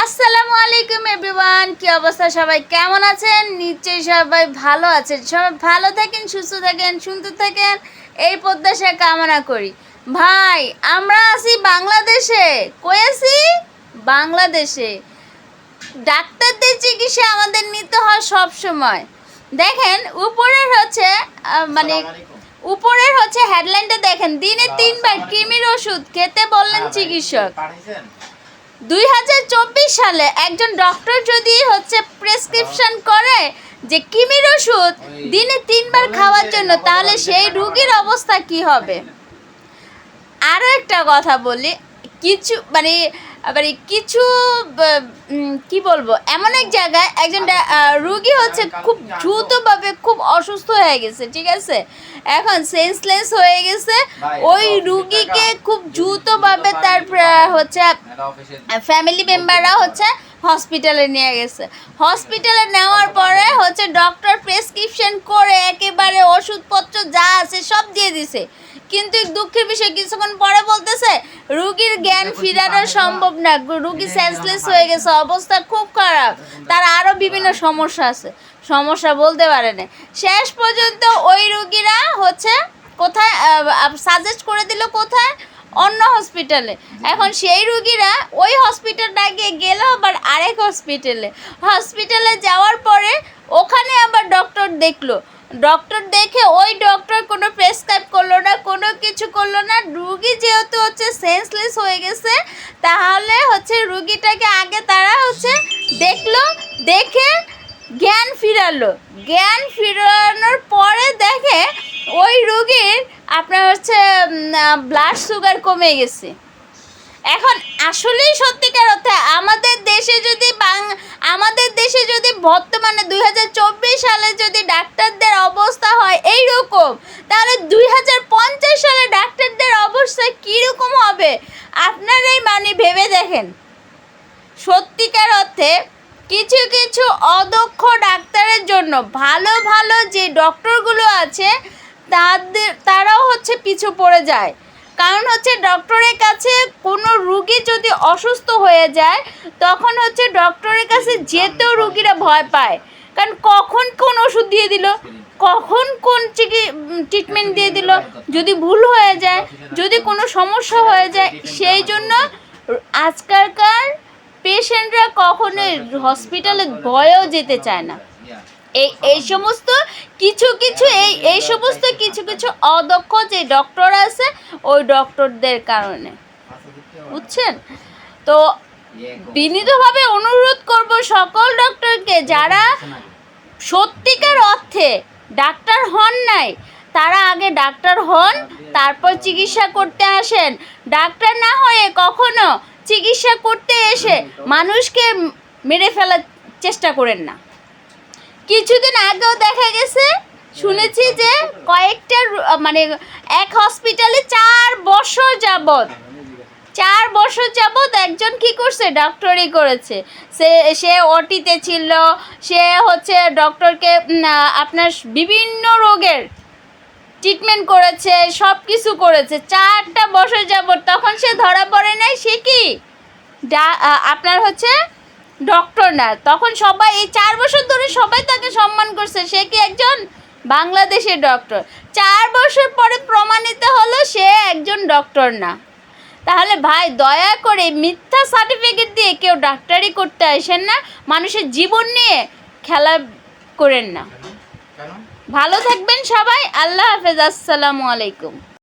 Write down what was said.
আসসালামু আলাইকুম এভরিওয়ান কি অবস্থা সবাই? কেমন আছেন? নিশ্চয়ই সবাই ভালো আছেন। সবাই ভালো থাকেন সুস্থ থাকেন সুন্দর থাকেন। এই প্রত্যাশা কামনা করি। ভাই আমরা আছি বাংলাদেশে। কই আছি বাংলাদেশে। ডাক্তারদের চিকিৎসা আমাদের নিতে হয় সব সময়। দেখেন উপরের হচ্ছে মানে উপরের হচ্ছে হেডলাইনটা দেখেন। দিনে তিনবার কৃমির ওষুধ খেতে বললেন চিকিৎসক। পাঠাইছেন দুই হাজার চব্বিশ সালে একজন ডক্টর যদি হচ্ছে প্রেসক্রিপশন করে যে কিমির ওষুধ দিনে তিনবার খাওয়ার জন্য তাহলে সেই রুগীর অবস্থা কি হবে? আরও একটা কথা বলি কিছু মানে মানে কিছু কি বলব এমন এক জায়গায় একজন রুগী হচ্ছে খুব দ্রুতভাবে খুব অসুস্থ হয়ে গেছে ঠিক আছে? এখন সেন্সলেস হয়ে গেছে। ওই রুগীকে খুব দ্রুতভাবে তার হচ্ছে ফ্যামিলি মেম্বাররা হচ্ছে হসপিটালে নিয়ে গেছে। হসপিটালে নেওয়ার পরে হচ্ছে ডক্টর প্রেসক্রিপশন করে একেবারে ওষুধপত্র যা আছে সব দিয়ে দিছে। কিন্তু দুঃখের বিষয় কিছুক্ষণ পরে বলতেছে রুগীর জ্ঞান ফিরানো সম্ভব না। রুগী সেন্সলেস হয়ে গেছে অবস্থা খুব খারাপ। তার আরও বিভিন্ন সমস্যা আছে। সমস্যা বলতে পারে না। শেষ পর্যন্ত ওই রুগীরা হচ্ছে কোথায় সাজেস্ট করে দিল কোথায়? অন্য হসপিটালে। এখন সেই রুগীরা ওই হসপিটালটা গিয়ে গেল, আবার আরেক হসপিটালে। হসপিটালে যাওয়ার পরে ওখানে আবার ডক্টর দেখল। ডক্টর দেখে ওই ডক্টর কোনো প্রেসক্রাইব করল না, কোনো কিছু করল না। রুগী যেহেতু হচ্ছে সেন্সলেস হয়ে গেছে, তাহলে হচ্ছে রুগীটাকে আগে তারা হচ্ছে দেখল, দেখে জ্ঞান ফিরালো। জ্ঞান ফিরানোর পরে দেখে ওই রুগীর আপনার হচ্ছে ব্লাড সুগার কমে গেছে। এখন আসলেই সত্যিকার অর্থে আমাদের দেশে যদি বাং আমাদের দেশে যদি বর্তমানে দুই হাজার চব্বিশ সালে যদি ডাক্তারদের অবস্থা হয় এই রকম তাহলে দুই হাজার পঞ্চাশ সালে ডাক্তারদের অবস্থা কীরকম হবে? আপনারাই মানে ভেবে দেখেন। সত্যিকার অর্থে কিছু কিছু অদক্ষ ডাক্তারের জন্য ভালো ভালো যে ডক্টরগুলো আছে তাদের, তারাও হচ্ছে পিছু পড়ে যায়। কারণ হচ্ছে ডক্টরের কাছে কোনো রুগী যদি অসুস্থ হয়ে যায়, তখন হচ্ছে ডক্টরের কাছে যেতেও রুগীরা ভয় পায়। কারণ কখন কোন ওষুধ দিয়ে দিল, কখন কোন ট্রিটমেন্ট দিয়ে দিল, যদি ভুল হয়ে যায়, যদি কোনো সমস্যা হয়ে যায়, সেই জন্য আজকালকার পেশেন্টরা কখনোই হসপিটালে ভয়েও যেতে চায় না। এই এই সমস্ত কিছু কিছু, এই এই সমস্ত কিছু কিছু অদক্ষ যে ডক্টর আছে, ওই ডক্টরদের কারণে। বুঝছেন? তো বিনীতভাবে অনুরোধ করব সকল ডক্টরকে যারা সত্যিকার অর্থে ডাক্তার হন নাই, তারা আগে ডাক্তার হন, তারপর চিকিৎসা করতে আসেন। ডাক্তার না হয়ে কখনো চিকিৎসা করতে এসে মানুষকে মেরে ফেলার চেষ্টা করেন না। কিছুদিন আগেও দেখা গেছে, শুনেছি যে কয়েকটা মানে এক হসপিটালে চার বছর যাবত চার বছর যাবৎ একজন কি করছে ডক্টরি করেছে। সে সে ওটিতে ছিল, সে হচ্ছে ডক্টরকে আপনার বিভিন্ন রোগের ট্রিটমেন্ট করেছে সব কিছু করেছে। চারটা বছর যাবৎ, তখন সে ধরা পড়ে নাই, সে কি? আপনার হচ্ছে ডক্টর না। তখন সবাই এই চার বছর ধরে সবাই তাকে সম্মান করছে। সে কি একজন? বাংলাদেশের ডক্টর চার বছর পরে প্রমাণিত হলো সে একজন ডক্টর না। তাহলে ভাই দয়া করে মিথ্যা সার্টিফিকেট দিয়ে কেউ ডাক্তারি করতে আসেন না। মানুষের জীবন নিয়ে খেলা করেন না। ভালো থাকবেন সবাই। আল্লাহ হাফেজ। আসসালামু আলাইকুম।